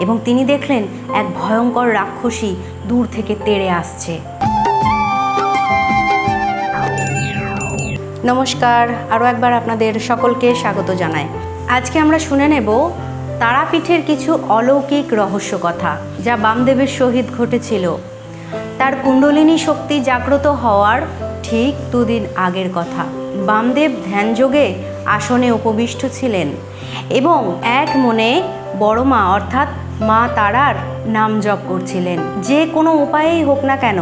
এবং তিনি দেখলেন এক ভয়ঙ্কর রাক্ষসী দূর থেকে তেড়ে আসছে। নমস্কার, আরও একবার আপনাদের সকলকে স্বাগত জানাই। আজকে আমরা শুনে নেব তারাপীঠের কিছু অলৌকিক রহস্য কথা যা বামদেবের সহিত ঘটেছিল। তার কুণ্ডলিনী শক্তি জাগ্রত হওয়ার ঠিক দুদিন আগের কথা। বামদেব ধ্যানযোগে আসনে উপবিষ্ট ছিলেন এবং এক মনে বড়মা, অর্থাৎ মা তারার নাম জপ করছিলেন। যে কোনো উপায়েই হোক না কেন,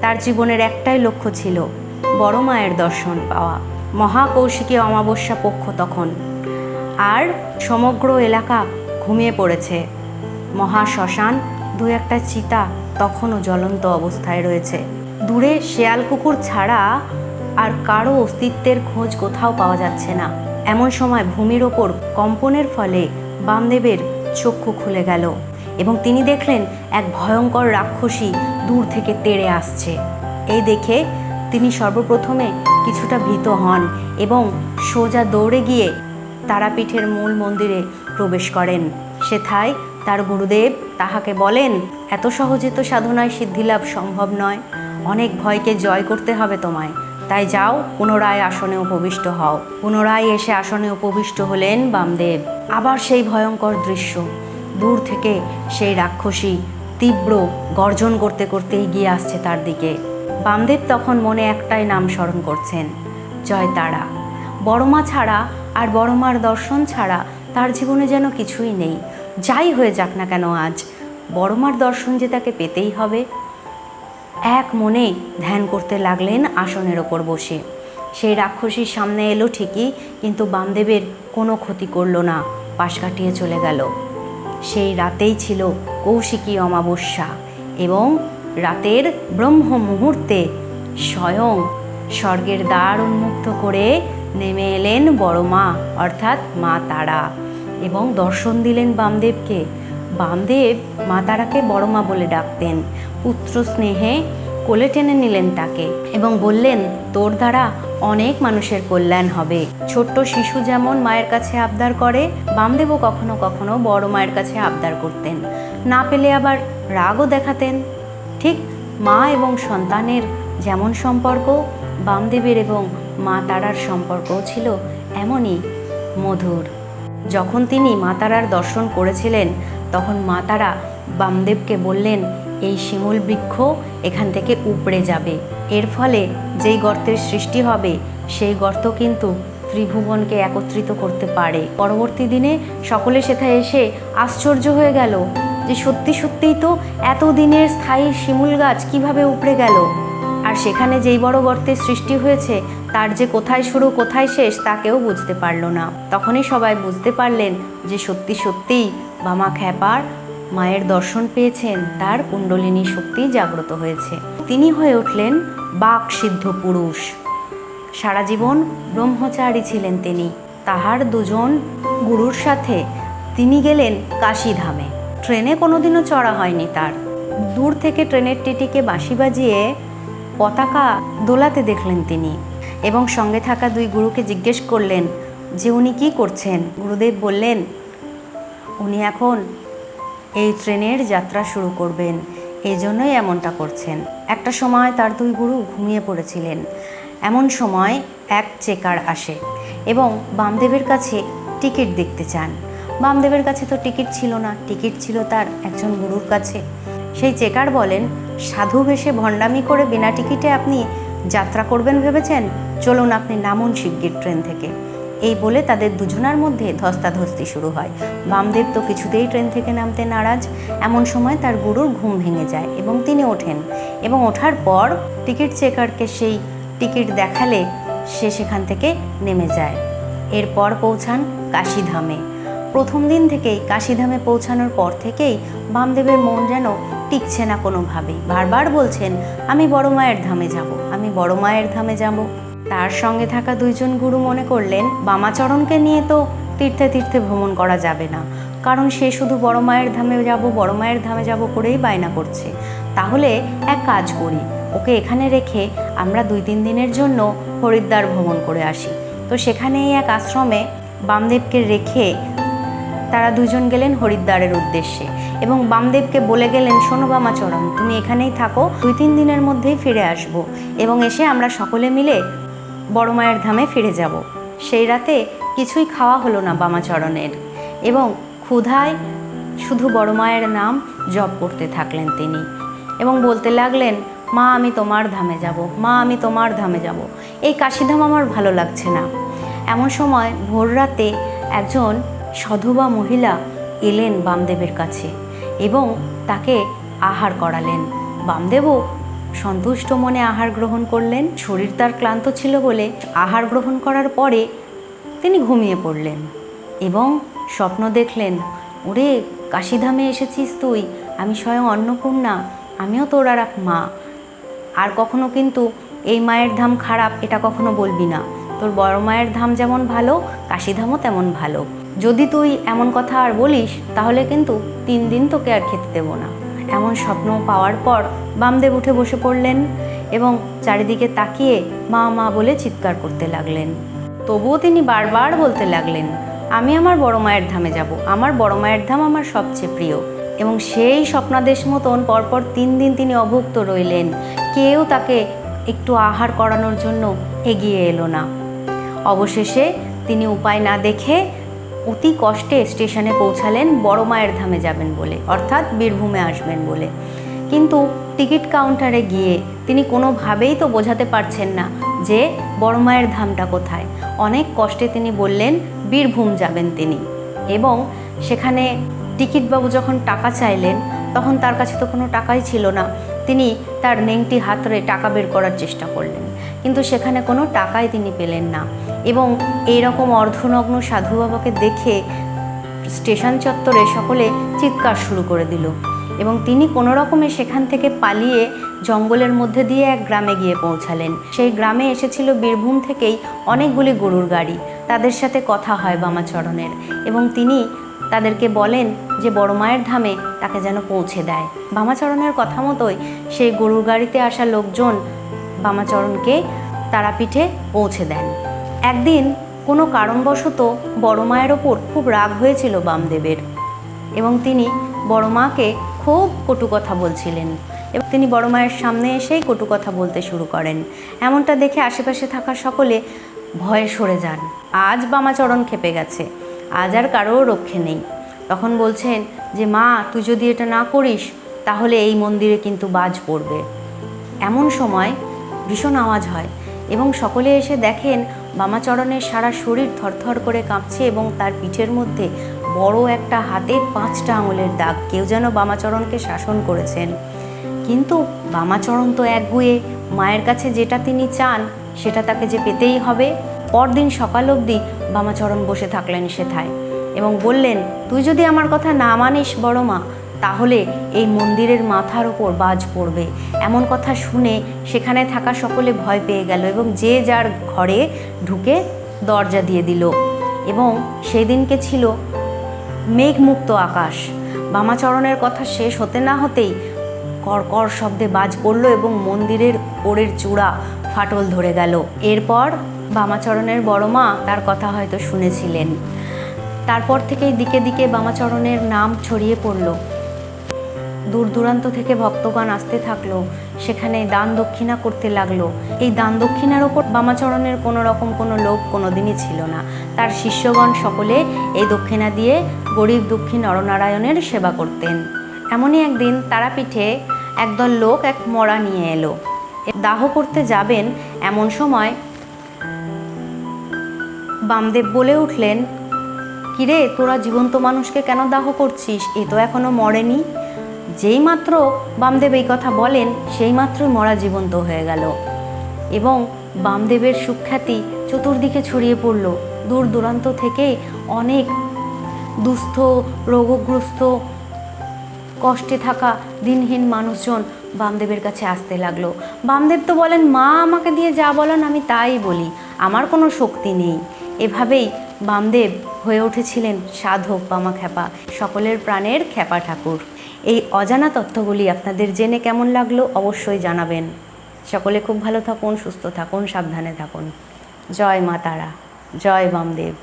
তার জীবনের একটাই লক্ষ্য ছিল বড় মায়ের দর্শন পাওয়া। মহাকৌশিকী অমাবস্যা পক্ষ তখন। আর সমগ্র এলাকা ঘুমিয়ে পড়েছে। মহা শ্মশান, দু একটা চিতা তখনও জ্বলন্ত অবস্থায় রয়েছে। দূরে শেয়াল কুকুর ছাড়া আর কারও অস্তিত্বের খোঁজ কোথাও পাওয়া যাচ্ছে না। এমন সময় ভূমির ওপর কম্পনের ফলে বামদেবের চক্ষু খুলে গেল এবং তিনি দেখলেন এক ভয়ঙ্কর রাক্ষসী দূর থেকে তেড়ে আসছে। এই দেখে তিনি সর্বপ্রথমে কিছুটা ভীত হন এবং সোজা দৌড়ে গিয়ে তারাপীঠের মূল মন্দিরে প্রবেশ করেন। সেথায় তার গুরুদেব তাহাকে বলেন, এত সহজে তো সাধনায় সিদ্ধিলাভ সম্ভব নয়। অনেক ভয়কে জয় করতে হবে তোমায়। তাই যাও, পুনরায় আসনে উপবিষ্ট হও। পুনরায় এসে আসনে উপবিষ্ট হলেন বামদেব। আবার সেই ভয়ঙ্কর দৃশ্য। দূর থেকে সেই রাক্ষসী তীব্র গর্জন করতে করতে এগিয়ে আসছে তার দিকে। বামদেব তখন মনে একটাই নাম স্মরণ করছেন জয় তারা বড়মা ছাড়া আর বড়মার দর্শন ছাড়া তার জীবনে যেন কিছুই নেই। যাই হয়ে যাক না কেন আজ, বড়মার দর্শন যে তাকে পেতেই হবে এক মনে ধ্যান করতে লাগলেন আসনের ওপর বসে। সেই রাক্ষসীর সামনে এলো ঠিকই, কিন্তু বামদেবের কোনো ক্ষতি করল না, পাশ কাটিয়ে চলে গেল। সেই রাতেই ছিল কৌশিকী অমাবস্যা এবং রাতের ব্রহ্ম মুহূর্তে স্বয়ং স্বর্গের দ্বার উন্মুক্ত করে নেমে এলেন বড় মা, অর্থাৎ মা তারা এবং দর্শন দিলেন বামদেবকে। বামদেব মা তারাকে বড় মা বলে ডাকতেন। পুত্র স্নেহে কোলে টেনে নিলেন তাকে এবং বললেন, তোর দ্বারা অনেক মানুষের কল্যাণ হবে। ছোট্ট শিশু যেমন মায়ের কাছে আবদার করে, বামদেবও কখনো কখনো বড় মায়ের কাছে আবদার করতেন। না পেলে আবার রাগও দেখাতেন। ঠিক মা এবং সন্তানের যেমন সম্পর্ক, বামদেবের এবং মা তারার সম্পর্কও ছিল এমনই মধুর। যখন তিনি মা তারার দর্শন করেছিলেন, তখন মা তারা বামদেবকে বললেন এই শিমুল বৃক্ষ এখান থেকে উপড়ে যাবে। এর ফলে যেই গর্তের সৃষ্টি হবে, সেই গর্ত কিন্তু ত্রিভুবনকে একত্রিত করতে পারে। পরবর্তী দিনে সকলে সেথায় এসে আশ্চর্য হয়ে গেল যে সত্যি সত্যিই তো এতদিনের স্থায়ী শিমুল গাছ কীভাবে উপড়ে গেল। আর সেখানে যেই বড় গর্তের সৃষ্টি হয়েছে, তার যে কোথায় শুরু, কোথায় শেষ তা কেউ বুঝতে পারল না। তখনই সবাই বুঝতে পারলেন যে সত্যি সত্যিই বামা খ্যাপার মায়ের দর্শন পেয়েছেন তার কুণ্ডলিনী শক্তি জাগ্রত হয়েছে। তিনি হয়ে উঠলেন বাক সিদ্ধ পুরুষ। সারা জীবন ব্রহ্মচারী ছিলেন তিনি। তাহার দুজন গুরুর সাথে তিনি গেলেন কাশীধামে। ট্রেনে কোনোদিনও চড়া হয়নি তার। দূর থেকে ট্রেনের টিটিকে বাঁশি বাজিয়ে পতাকা দোলাতে দেখলেন তিনি এবং সঙ্গে থাকা দুই গুরুকে জিজ্ঞেস করলেন যে উনি কী করছেন? গুরুদেব বললেন, উনি এখন এই ট্রেনের যাত্রা শুরু করবেন। এই জন্যই এমনটা করছেন। একটা সময় তার দুই গুরু ঘুমিয়ে পড়েছিলেন। এমন সময় এক চেকার আসে এবং বামদেবের কাছে টিকিট দেখতে চান। বামদেবের কাছে তো টিকিট ছিল না, টিকিট ছিল তার একজন গুরুর কাছে। সেই চেকার বলেন, সাধু বেশে ভণ্ডামি করে বিনা টিকিটে আপনি যাত্রা করবেন ভেবেছেন? চলুন আপনি নামুন শিগগির ট্রেন থেকে। এই বলে তাদের দুজনার মধ্যে ধস্তাধস্তি শুরু হয়। বামদেব তো কিছুতেই ট্রেন থেকে নামতে নারাজ। এমন সময় তার গুরুর ঘুম ভেঙে যায় এবং তিনি ওঠেন এবং ওঠার পর টিকিট চেকারকে সেই টিকিট দেখালে সে সেখান থেকে নেমে যায়। এরপর পৌঁছান কাশীধামে। প্রথম দিন থেকেই কাশীধামে পৌঁছানোর পর থেকেই বামদেবের মন যেন টিকছে না কোনোভাবেই। বারবার বলছেন, আমি বড় মায়ের ধামে যাব, আমি বড় মায়ের ধামে যাব। তার সঙ্গে থাকা দুইজন গুরু মনে করলেন, বামাচরণকে নিয়ে তো তীর্থে তীর্থে ভ্রমণ করা যাবে না। কারণ সে শুধু বড় মায়ের ধামে যাব, বড় মায়ের ধামে যাব করেই বায়না করছে। তাহলে এক কাজ করি, ওকে এখানে রেখে আমরা দুই তিন দিনের জন্য হরিদ্বার ভ্রমণ করে আসি। তো সেখানে এক আশ্রমে বামদেবকে রেখে তারা দুজন গেলেন হরিদ্বারের উদ্দেশ্যে। এবং বামদেবকে বলে গেলেন, শোনো বামাচরণ, তুমি এখানেই থাকো, দুই তিন দিনের মধ্যেই ফিরে আসব। এবং এসে আমরা সকলে মিলে বড় মায়ের ধামে ফিরে যাব। সেই রাতে কিছুই খাওয়া হলো না বামাচরণের এবং ক্ষুধায় শুধু বড় মায়ের নাম জপ করতে থাকলেন তিনি এবং বলতে লাগলেন, মা, আমি তোমার ধামে যাব, মা, আমি তোমার ধামে যাব। এই কাশিধাম আমার ভালো লাগছে না। এমন সময় ভোর রাতে একজন সধবা মহিলা এলেন বামদেবের কাছে এবং তাকে আহার করালেন। বামদেবও সন্তুষ্ট মনে আহার গ্রহণ করলেন, শরীর তার ক্লান্ত ছিল বলে আহার গ্রহণ করার পরে তিনি ঘুমিয়ে পড়লেন এবং স্বপ্ন দেখলেন, ওরে, কাশিধামে এসেছিস তুই, আমি স্বয়ং অন্নপূর্ণা, আমিও তোর আর এক মা। আর কখনো কিন্তু এই মায়ের ধাম খারাপ, এটা কখনো বলবি না। তোর বড় মায়ের ধাম যেমন ভালো, কাশিধামও তেমন ভালো। যদি তুই এমন কথা আর বলিস, তাহলে কিন্তু তিন দিন তোকে আর খেতে দেবো না। এমন স্বপ্ন পাওয়ার পর বামদেব উঠে বসে পড়লেন এবং চারিদিকে তাকিয়ে মা মা বলে চিৎকার করতে লাগলেন। তবুও তিনি বারবার বলতে লাগলেন, আমি আমার বড় মায়ের ধামে যাব। আমার বড় মায়ের ধাম আমার সবচেয়ে প্রিয়। এবং সেই স্বপ্নাদেশ মতন পরপর তিন দিন তিনি অভুক্ত রইলেন। কেউ তাকে একটু আহার করানোর জন্য এগিয়ে এলো না। অবশেষে তিনি উপায় না দেখে অতি কষ্টে স্টেশনে পৌঁছালেন, বড় মায়ের ধামে যাবেন বলে, অর্থাৎ বীরভূমে আসবেন বলে। কিন্তু টিকিট কাউন্টারে গিয়ে তিনি কোনোভাবেই তো বোঝাতে পারছেন না যে বড় মায়ের ধামটা কোথায়। অনেক কষ্টে তিনি বললেন, বীরভূম যাবেন তিনি। এবং সেখানে টিকিটবাবু যখন টাকা চাইলেন, তখন তার কাছে তো কোনো টাকাই ছিল না। তিনি তার নেংটি হাতরে টাকা বের করার চেষ্টা করলেন। কিন্তু সেখানে কোনো টাকাই তিনি পেলেন না। এবং এইরকম অর্ধনগ্ন সাধু বাবাকে দেখে স্টেশন চত্বরে সকলে চিৎকার শুরু করে দিল এবং তিনি কোনো রকমে সেখান থেকে পালিয়ে জঙ্গলের মধ্যে দিয়ে এক গ্রামে গিয়ে পৌঁছালেন। সেই গ্রামে এসেছিল বীরভূম থেকেই অনেকগুলি গরুর গাড়ি। তাদের সাথে কথা হয় বামাচরণের এবং তিনি তাদেরকে বলেন যে বড় মায়ের ধামে তাকে যেন পৌঁছে দেয়। বামাচরণের কথা মতোই সেই গরুর গাড়িতে আসা লোকজন বামাচরণকে তারাপীঠে পৌঁছে দেন। একদিন কোনো কারণবশত বড় মায়ের ওপর খুব রাগ হয়েছিল বামদেবের এবং তিনি বড় মাকে খুব কটু কথা বলছিলেন। এবং তিনি বড় মায়ের সামনে এসেই কটু কথা বলতে শুরু করেন। এমনটা দেখে আশেপাশে থাকা সকলে ভয়ে সরে যান। আজ বামাচরণ খেপে গেছে। আজ আর কারোর রক্ষে নেই। তখন বলছেন যে, মা, তুই যদি এটা না করিস, তাহলে এই মন্দিরে কিন্তু বাজ পড়বে। এমন সময় ভীষণ আওয়াজ হয় এবং সকলে এসে দেখেন বামাচরণের সারা শরীর থরথর করে কাঁপছে এবং তার পিঠের মধ্যে বড় একটা হাতের পাঁচটা আঙুলের দাগ। কেউ যেন বামাচরণকে শাসন করেছেন। কিন্তু বামাচরণ তো একগুয়ে। মায়ের কাছে যেটা তিনি চান, সেটা তাকে যে পেতেই হবে। পরদিন সকাল অবধি বামাচরণ বসে থাকলেন সেথায় এবং বললেন, তুই যদি আমার কথা না মানিস বড় মা তাহলে এই মন্দিরের মাথার ওপর বাজ পড়বে। এমন কথা শুনে সেখানে থাকা সকলে ভয় পেয়ে গেল এবং যে যার ঘরে ঢুকে দরজা দিয়ে দিল। এবং সেই দিনকে ছিল মেঘমুক্ত আকাশ। বামাচরণের কথা শেষ হতে না হতেই কড়কর শব্দে বাজ পড়ল এবং মন্দিরের ওপরের চূড়া ফাটল ধরে গেল। এরপর বামাচরণের বড় মা তার কথা হয়তো শুনেছিলেন। তারপর থেকেই দিকে দিকে বামাচরণের নাম ছড়িয়ে পড়ল। দূর দূরান্ত থেকে ভক্তগণ আসতে থাকল সেখানে দান দক্ষিণা করতে লাগল। এই দান দক্ষিণার ওপর বামাচরণের কোনো রকম কোনো লোভ কোনো দিনই ছিল না। তার শিষ্যগণ সকলে এই দক্ষিণা দিয়ে গরিব দুঃখী নরনারায়ণের সেবা করতেন। এমনই একদিন তারাপীঠে একদল লোক এক মরা নিয়ে এলো। দাহ করতে যাবেন এমন সময় বামদেব বলে উঠলেন, কিরে, তোরা জীবন্ত মানুষকে কেন দাহ করছিস? এ তো এখনও মরেনি। যেই মাত্র বামদেব এই কথা বলেন, সেই মাত্রই মরা জীবন্ত হয়ে গেল। এবং বামদেবের সুখ্যাতি চতুর্দিকে ছড়িয়ে পড়ল। দূর দূরান্ত থেকে অনেক দুস্থ, রোগগ্রস্ত, কষ্টে থাকা দিনহীন মানুষজন বামদেবের কাছে আসতে লাগল। বামদেব তো বলেন, মা, আমাকে দিয়ে যা বলেন আমি তাই বলি। আমার কোনো শক্তি নেই। এভাবেই বামদেব হয়ে উঠেছিলেন সাধক বামা খ্যাপা সকলের প্রাণের খ্যাপা ঠাকুর। এই অজানা তথ্যগুলি আপনাদের জেনে কেমন লাগল অবশ্যই জানাবেন। সকলে খুব ভালো থাকুন, সুস্থ থাকুন, সাবধানে থাকুন। জয় মা তারা, জয় বামদেব।